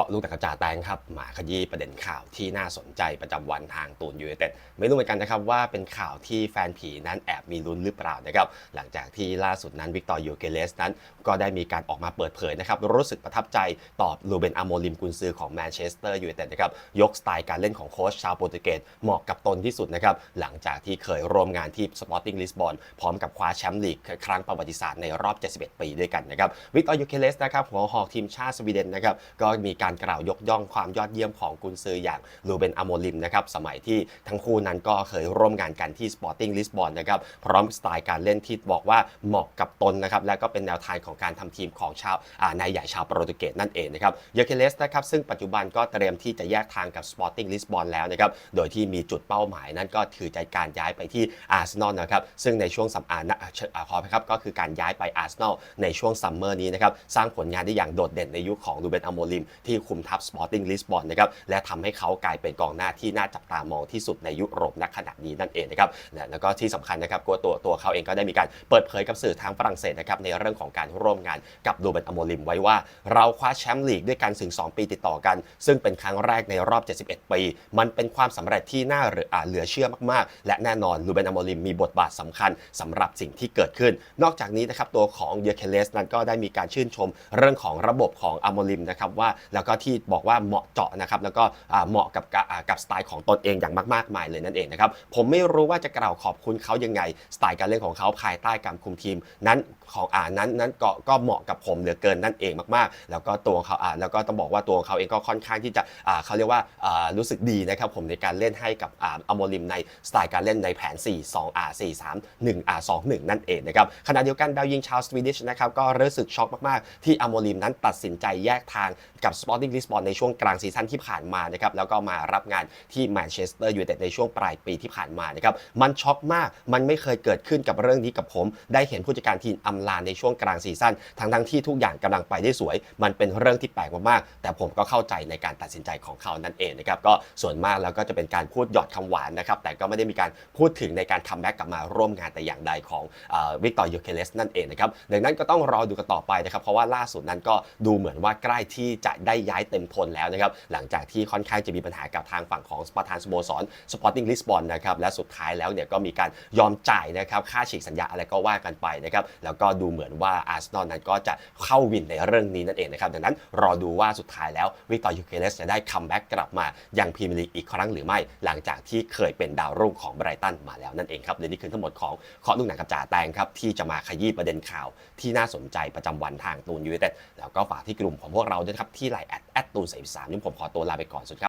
าะลูกตะกระจาแตงครับมาขยี้ประเด็นข่าวที่น่าสนใจประจำวันทางตูนยูไนเต็ดไม่รู้เหมือนกันนะครับว่าเป็นข่าวที่แฟนผีนั้นแอบมีลุ้นหรือเปล่านะครับหลังจากที่ล่าสุดนั้นวิกตอร์ยูเกเลสนั้น ก็ได้มีการออกมาเปิดเผยนะครับรู้สึกประทับใจตอบลูเบนอโมลิมกุนซือของแมนเชสเตอร์ยูไนเต็ดนะครับยกสไตล์การเล่นของโค้ชชาวโปรตุเกสเหมาะกับตนที่สุดนะครับหลังจากที่เคยร่วมงานที่สปอร์ติ้งลิสบอนพร้อมกับคว้าแชมป์ลีกครั้งประวัติศาสตร์ในรอบ 71 ปีด้วยกันนะครับวิกตอร์ยูเคเลสนะครับหัวหอกทีมชาติสวีเดนนะครับก็มีการการกล่าวยกย่องความยอดเยี่ยมของกุนซืออย่างลูเบนอโมลิมนะครับสมัยที่ทั้งคู่นั้นก็เคยร่วมงานกันที่ Sporting Lisbon นนะครับพร้อมสไตล์การเล่นที่บอกว่าเหมาะกับตนนะครับและก็เป็นแนวทางของการทำทีมของชาวนายใหญ่ชาวโปรตุเกสนั่นเองนะครับเยเคเลสนะครับซึ่งปัจจุบันก็เตรียมที่จะแยกทางกับ Sporting Lisbon แล้วนะครับโดยที่มีจุดเป้าหมายนั้นก็คือใจการย้ายไปที่อาร์เซนอลนะครับซึ่งในช่วงสัปดาห์นะอ่าขอไปครับก็คือการย้ายไปอาร์เซนอลในช่วงซัมเมอร์นี้นะครับสร้างผลงานได้อย่างโดดเด่นในยุคของลูเบนอโมลิมที่คุมทัพ Sporting Lisbon นนะครับและทำให้เขากลายเป็นกองหน้าที่น่าจับตามองที่สุดในยุโรปณขณะนี้นั่นเองนะครับและแล้วก็ที่สำคัญนะครับตัวตัวเขาเองก็ได้มีการเปิดเผยกับสื่อทางฝรั่งเศสนะครับในเรื่องของการร่วมงานกับลูเบนอโมลิมไว้ว่า เราคว้าแชมป์ลีกด้วยกันถึง 2 ปีติดต่อกัน ซึ่งเป็นครั้งแรกในรอบ 71 ปี มันเป็นความสำเร็จที่น่าเหลืออาเหลือเชื่อมากๆ และแน่นอนลูเบนอโมลิมมีบทบาทสำคัญสำหรับสิ่งที่เกิดขึ้น นอกจากนี้นะครับตัวของเยเคเลสนั้นก็ได้มีการชื่นชม เรื่องของระบบของอโมลิมนะครับว่าแล้วก็ที่บอกว่าเหมาะเจาะนะครับแล้วก็เหมาะกับกับสไตล์ของตนเองอย่างมากๆมายเลยนั่นเองนะครับผมไม่รู้ว่าจะกล่าวขอบคุณเขายังไง สไตล์การเล่นของเขาภายใต้การคุมทีม นั้นของอ่านั้นนั้นก็ก็เหมาะกับผมเหลือเกินนั่นเองมากๆ แล้วก็ตัวเขาอ่าแล้วก็ต้องบอกว่าตัวเขาเองก็ค่อนข้างที่จะอ่าเขาเรียกว่าอ่ารู้สึกดีนะครับผมในการเล่นให้กับอ่าอโมลิมในสไตล์การเล่นในแผน 4 2 R 4 3 1 R 2 1 นั่นเองนะครับขณะเดียวกันดาวยิงชาวสวีดิชนะครับก็รู้สึกช็อกมากๆ ที่อโมลิมนั้นตัดสินใจแยกทางกับ Sporting Lisbon ในช่วงกลางซีซั่นที่ผ่านมานะครับแล้วก็มารับงานที่แมนเชสเตอร์ยูไนเต็ดในช่วงปลายปีที่ผ่านมานะครับมันช็อกมากมันไม่เคยเกิดขึ้นกับเรื่องนี้กับผม ได้เห็นผู้จัดการทีมอำลาในช่วงกลางซีซั่นทั้งทั้งที่ทุกอย่างกำลังไปได้สวย มันเป็นเรื่องที่แปลกมากๆแต่ผมก็เข้าใจในการตัดสินใจของเขานั่นเองนะครับก็ส่วนมากแล้วก็จะเป็นการพูดหยอดคำหวานนะครับแต่ก็ไม่ได้มีการพูดถึงในการคัมแบ็กกลับมาร่วมงานแต่อย่างใดของวิกตอร์ยูเคเลสนั่นเองนะครับดังนั้นก็ต้องรอดูกันต่อไปนะครับเพราะว่าล่าสุดนั้นก็ดูเหมือนว่าใกล้ที่จะได้ย้ายเต็มทนแล้วนะครับหลังจากที่ค่อนข้างจะมีปัญหากับทางฝั่งของประธานสโมสร Sporting Lisbon นนะครับและสุดท้ายแล้วเนี่ยก็มีการยอมจ่ายนะครับค่าฉีกสัญญาอะไรก็ว่ากันไปนะครับแล้วก็ดูเหมือนว่าอาร์เซนอลนั้นก็จะเข้าวินในเรื่องนี้นั่นเองนะครับดังนั้นรอดูว่าสุดท้ายแล้ววิกตอร์ยูเคเลสจะได้คัมแบ็กกลับมายังพรีเมียร์ลีกอีกครั้งหรือไม่หลังจากที่เคยเป็นดาวรุ่งของไบรตันมาแล้วนั่นเองครับและนี่คือทั้งหมดของเคาะลูกหนังกับจ่าแตงครับที่จะมาขยี้ประเด็นข่าวที่น่าสนใจประจำวันทางตูนยูไนเต็ดแล้วก็ฝากที่กลุ่มของพวกเราด้วยครับที่ไลน์แอดแอดตูนสามนี่ผมขอตัวลาไปก่อนสุดครับ